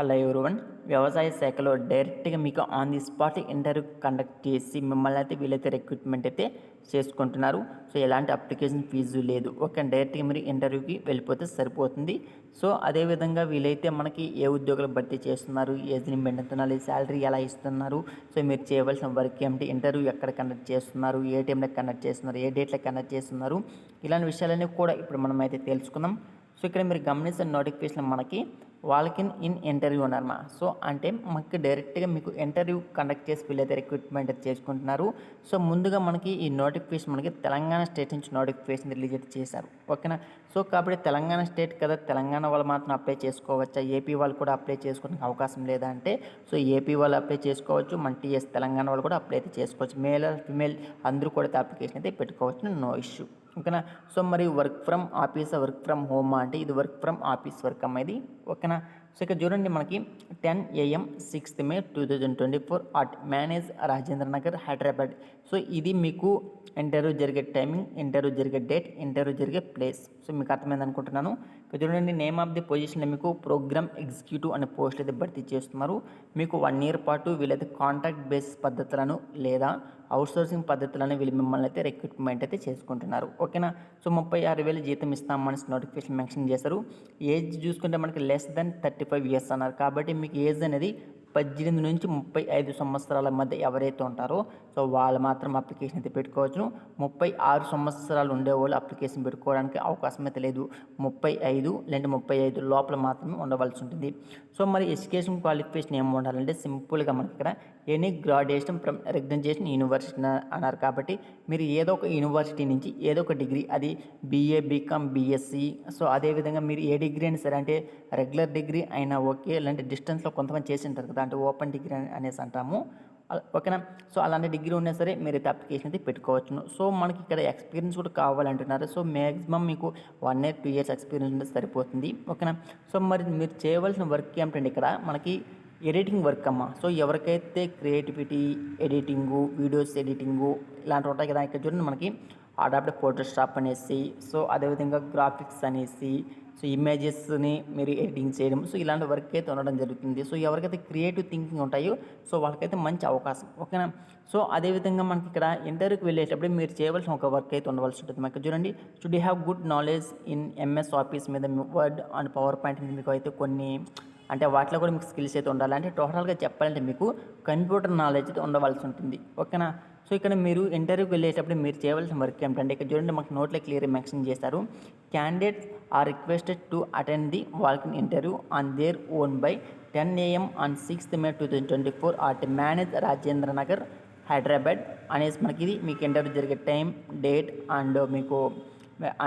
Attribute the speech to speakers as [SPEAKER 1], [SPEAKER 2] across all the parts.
[SPEAKER 1] Hello everyone. వ్యవసాయ శాఖలో డైరెక్ట్గా మీకు on the spot interview conduct చేసి మిమ్మల్ని అయితే వీలైతే రిక్రూట్మెంట్ అయితే చేసుకుంటున్నారు. సో ఎలాంటి అప్లికేషన్ ఫీజు లేదు. ఓకే డైరెక్ట్గా మీరు ఇంటర్వ్యూకి వెళ్ళిపోతే సరిపోతుంది. సో అదేవిధంగా వీలైతే మనకి ఏ ఉద్యోగాలు భర్తీ చేస్తున్నారు? ఏజ్ని మెయింటెనున్నారు శాలరీ ఎలా ఇస్తున్నారు? సో మీరు చేయవలసిన వర్క్ ఏమిటి? ఇంటర్వ్యూ ఎక్కడ కండక్ట్ చేస్తున్నారు? ఏ టైంలో కండక్ట్ చేస్తున్నారు? ఏ డేట్లో కండక్ట్ చేస్తున్నారు? ఇలాంటి విషయాలన్నీ కూడా ఇప్పుడు మనం అయితే తెలుసుకుందాం. సో ఇక్కడ మీరు గమనించిన నోటిఫికేషన్ మనకి వాళ్ళకి ఇన్ ఇంటర్వ్యూ అన్నమా సో అంటే మనకి డైరెక్ట్గా మీకు ఇంటర్వ్యూ కండక్ట్ చేసి వీళ్ళైతే రిక్రూట్మెంట్ చేసుకుంటున్నారు. సో ముందుగా మనకి ఈ నోటిఫికేషన్ మనకి తెలంగాణ స్టేట్ నుంచి నోటిఫికేషన్ రిలీజ్ అయితే చేశారు. ఓకేనా? సో కాబట్టి తెలంగాణ స్టేట్ కదా తెలంగాణ వాళ్ళు మాత్రం అప్లై చేసుకోవచ్చా? ఏపీ వాళ్ళు కూడా అప్లై చేసుకోవడానికి అవకాశం లేదా అంటే? సో ఏపీ వాళ్ళు అప్లై చేసుకోవచ్చు మన టీఎస్ తెలంగాణ వాళ్ళు కూడా అప్లై అయితే చేసుకోవచ్చు. మేల్ ఫిమేల్ అందరూ కూడా అప్లికేషన్ అయితే పెట్టుకోవచ్చు. No issue. ఓకేనా? సో మరి work from office work from home అంటే ఇది వర్క్ ఫ్రమ్ ఆఫీస్ వర్క్ అమ్మ ఇది ఓకేనా? సో ఇక్కడ చూడండి మనకి ten AM sixth May two thousand twenty four at MANAGE Rajendra Nagar Hyderabad. So ఇది మీకు ఇంటర్వ్యూ జరిగే టైమింగ్ ఇంటర్వ్యూ జరిగే డేట్ ఇంటర్వ్యూ జరిగే ప్లేస్. సో మీకు అర్థమైంది అనుకుంటున్నాను. ఇక్కడ చూడండి నేమ్ ఆఫ్ ది పొజిషన్ మీకు ప్రోగ్రామ్ ఎగ్జిక్యూటివ్ అనే పోస్ట్ అయితే భర్తీ చేస్తున్నారు. మీకు వన్ ఇయర్ పాటు వీళ్ళైతే కాంట్రాక్ట్ బేస్ పద్ధతులను లేదా అవుట్సోర్సింగ్ పద్ధతులను వీళ్ళు మిమ్మల్ని అయితే రిక్రూట్మెంట్ అయితే చేసుకుంటున్నారు. ఓకేనా సో ముప్పై ఆరు వేలు జీతం ఇస్తామని నోటిఫికేషన్ మెన్షన్ చేశారు. ఏజ్ చూసుకుంటే మనకి less than thirty five years అన్నారు. కాబట్టి మీకు ఏజ్ అనేది పద్దెనిమిది నుంచి ముప్పై ఐదు సంవత్సరాల మధ్య ఎవరైతే ఉంటారో సో వాళ్ళు మాత్రం అప్లికేషన్ అయితే పెట్టుకోవచ్చును. ముప్పై ఆరు సంవత్సరాలు ఉండేవాళ్ళు అప్లికేషన్ పెట్టుకోవడానికి అవకాశం అయితే లేదు. ముప్పై ఐదు లేదంటే ముప్పై ఐదు లోపల మాత్రమే ఉండవలసి ఉంటుంది. సో మరి ఎడ్యుకేషన్ క్వాలిఫికేషన్ ఏమి ఉండాలంటే సింపుల్గా మనకి ఇక్కడ any graduation from recognization university అన్నారు కాబట్టి మీరు ఏదో ఒక యూనివర్సిటీ నుంచి ఏదో ఒక డిగ్రీ అది బీఏ బీకామ్ బీఎస్సీ సో అదేవిధంగా మీరు ఏ డిగ్రీ అయినా సరే అంటే రెగ్యులర్ డిగ్రీ అయినా ఓకే లేదంటే డిస్టెన్స్లో కొంతమంది చేసి ఉంటారు కదా దాంట్లో ఓపెన్ డిగ్రీ అనేసి అంటాము. ఓకేనా? సో అలాంటి డిగ్రీ ఉన్నా సరే మీరు అయితే అప్లికేషన్ అయితే పెట్టుకోవచ్చును. సో మనకి ఇక్కడ ఎక్స్పీరియన్స్ కూడా కావాలంటున్నారు. సో మ్యాక్సిమం మీకు one year two years experience ఉంటే సరిపోతుంది. ఓకేనా? సో మరి మీరు చేయవలసిన వర్క్ ఏమిటండి ఇక్కడ మనకి ఎడిటింగ్ వర్క్ అమ్మ. సో ఎవరికైతే క్రియేటివిటీ ఎడిటింగు వీడియోస్ ఎడిటింగు ఇలాంటివి ఉంటాయి కదా ఇక్కడ చూడండి మనకి. అడాప్ట్ ఫోటోషాప్ అనేసి సో అదేవిధంగా గ్రాఫిక్స్ అనేసి సో ఇమేజెస్ని మీరు ఎడిటింగ్ చేయడం సో ఇలాంటి వర్క్ అయితే ఉండడం జరుగుతుంది. సో ఎవరికైతే క్రియేటివ్ థింకింగ్ ఉంటాయో సో వాళ్ళకైతే మంచి అవకాశం. ఓకేనా? సో అదేవిధంగా మనకి ఇక్కడ ఇంటర్వ్యూకి వెళ్ళేటప్పుడు మీరు చేయవలసిన ఒక వర్క్ అయితే ఉండవలసి ఉంటుంది. మనకి చూడండి should you have good knowledge in MS Office మీద వర్డ్ అండ్ పవర్ పాయింట్ మీకు అయితే కొన్ని అంటే వాటిలో కూడా మీకు స్కిల్స్ అయితే ఉండాలి. అంటే టోటల్గా చెప్పాలంటే మీకు కంప్యూటర్ నాలెడ్జ్ అయితే ఉండవలసి ఉంటుంది. ఓకేనా? సో ఇక్కడ మీరు ఇంటర్వ్యూకి వెళ్ళేటప్పుడు మీరు చేయవలసిన వర్క్ ఏమిటంటే ఇక్కడ చూడండి మాకు నోట్లో క్లియర్ మెన్షన్ చేశారు. Candidates are requested to attend the walk in interview on their own by ten AM on sixth May two thousand twenty four at MANAGE Rajendra Nagar Hyderabad అనేసి మనకి ఇది మీకు ఇంటర్వ్యూ జరిగే టైం డేట్ అండ్ మీకు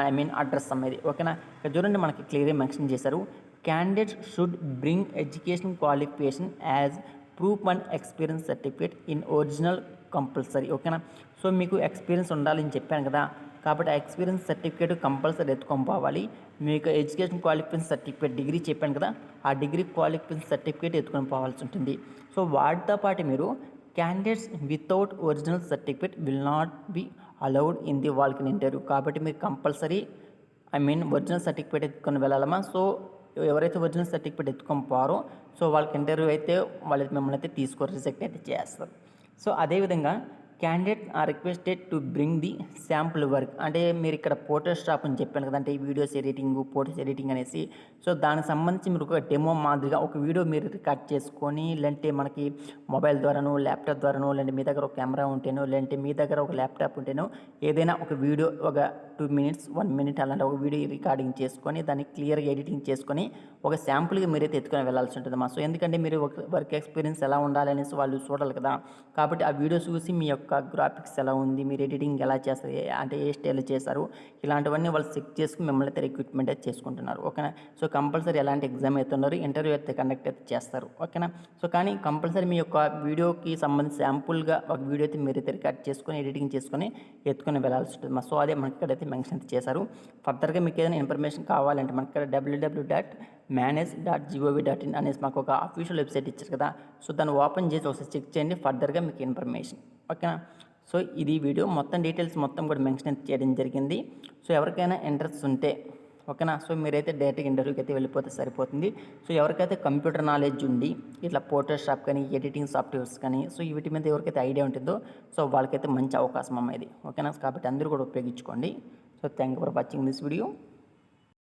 [SPEAKER 1] I mean address అనేది. ఓకేనా ఇక్కడ చూడండి మనకి క్లియర్గా మెన్షన్ చేశారు. Candidates should bring education qualification as proof and experience certificate in original compulsory ఓకేనా? సో మీకు ఎక్స్పీరియన్స్ ఉండాలని చెప్పాను కదా. కాబట్టి ఆ ఎక్స్పీరియన్స్ సర్టిఫికేట్ కంపల్సరీ ఎత్తుకొని పోవాలి. మీకు ఎడ్యుకేషన్ క్వాలిఫికేషన్ సర్టిఫికేట్ డిగ్రీ చెప్పాను కదా ఆ డిగ్రీ క్వాలిఫికేషన్ సర్టిఫికేట్ ఎత్తుకొని పోవాల్సి ఉంటుంది. సో వాటితో పాటు మీరు candidates without original certificate will not be allowed in the walk in interview కాబట్టి మీరు compulsory I mean original certificate ఎత్తుకొని వెళ్ళాలమ్మా. సో ఎవరైతే ఒరిజినల్ సర్టిఫికేట్ ఎత్తుకొని పోరో సో వాళ్ళకి ఇంటర్వ్యూ అయితే వాళ్ళు మిమ్మల్ని అయితే తీసుకొని రిజెక్ట్ అయితే చేస్తారు. సో అదేవిధంగా candidate are requested to bring the sample work అంటే మీరు ఇక్కడ ఫోటోషాప్ అని చెప్పాను కదా అంటే ఈ వీడియోస్ ఎడిటింగ్ ఫోటోస్ ఎడిటింగ్ అనేసి. సో దానికి సంబంధించి మీరు ఒక డెమో మాదిరిగా ఒక వీడియో మీరు రికార్డ్ చేసుకొని లేదంటే మనకి మొబైల్ ద్వారానో ల్యాప్టాప్ ద్వారానో లేదంటే మీ దగ్గర ఒక కెమెరా ఉంటేనో లేదంటే మీ దగ్గర ఒక ల్యాప్టాప్ ఉంటేనో ఏదైనా ఒక వీడియో ఒక టూ మినిట్స్ వన్ మినిట్ అలాంటి ఒక వీడియో రికార్డింగ్ చేసుకొని దాన్ని క్లియర్గా ఎడిటింగ్ చేసుకొని ఒక శాంపుల్గా మీరైతే ఎత్తుకొని వెళ్ళాల్సి ఉంటుంది మా సో ఎందుకంటే మీరు ఒక వర్క్ ఎక్స్పీరియన్స్ ఎలా ఉండాలనేసి వాళ్ళు చూడాలి కదా. కాబట్టి ఆ వీడియో చూసి మీ యొక్క గ్రాఫిక్స్ ఎలా ఉంది మీరు ఎడిటింగ్ ఎలా చేస్తారు ఏ- అంటే ఏ స్టైల్ చేస్తారు ఇలాంటివన్నీ వాళ్ళు చెక్ చేసుకుని మిమ్మల్ని అయితే రిక్రూట్మెంట్ అయితే చేసుకుంటున్నారు. ఓకేనా? సో కంపల్సరీ ఎలాంటి ఎగ్జామ్ అయితే ఉన్నారు ఇంటర్వ్యూ అయితే కండక్ట్ అయితే చేస్తారు. ఓకేనా? సో కానీ కంపల్సరీ మీ యొక్క వీడియోకి సంబంధించి శాంపుల్గా ఒక వీడియో అయితే మీరు అయితే రికార్డ్ చేసుకొని ఎడిటింగ్ చేసుకొని ఎత్తుకొని వెళ్ళాల్సి ఉంటుంది. సో అదే మనకి ఇక్కడైతే మెన్షన్ అయితే చేశారు. ఫర్దర్గా మీకు ఏదైనా ఇన్ఫర్మేషన్ కావాలంటే మనకి ఇక్కడ WW dot MANAGE dot GOV dot in అనేసి మాకు ఒక అఫీషియల్ వెబ్సైట్ ఇచ్చారు కదా. సో దాన్ని ఓపెన్ చేసి ఒకసారి చెక్ చేయండి ఫర్దర్గా మీకు ఇన్ఫర్మేషన్ ఓకేనా సో ఇది వీడియో. మొత్తం డీటెయిల్స్ మొత్తం కూడా మెన్షన్ చేయడం జరిగింది. సో ఎవరికైనా ఇంట్రెస్ట్ ఉంటే ఓకేనా సో మీరైతే డైరెక్ట్గా ఇంటర్వ్యూకి అయితే వెళ్ళిపోతే సరిపోతుంది. సో ఎవరికైతే కంప్యూటర్ నాలెడ్జ్ ఉండి ఇట్లా ఫోటోషాప్ కానీ ఎడిటింగ్ సాఫ్ట్వేర్స్ కానీ సో వీటి మీద ఎవరికైతే ఐడియా ఉంటుందో సో వాళ్ళకైతే మంచి అవకాశం అమ్మ ఇది ఓకేనా కాబట్టి అందరూ కూడా ఉపయోగించుకోండి. So thank you for watching this video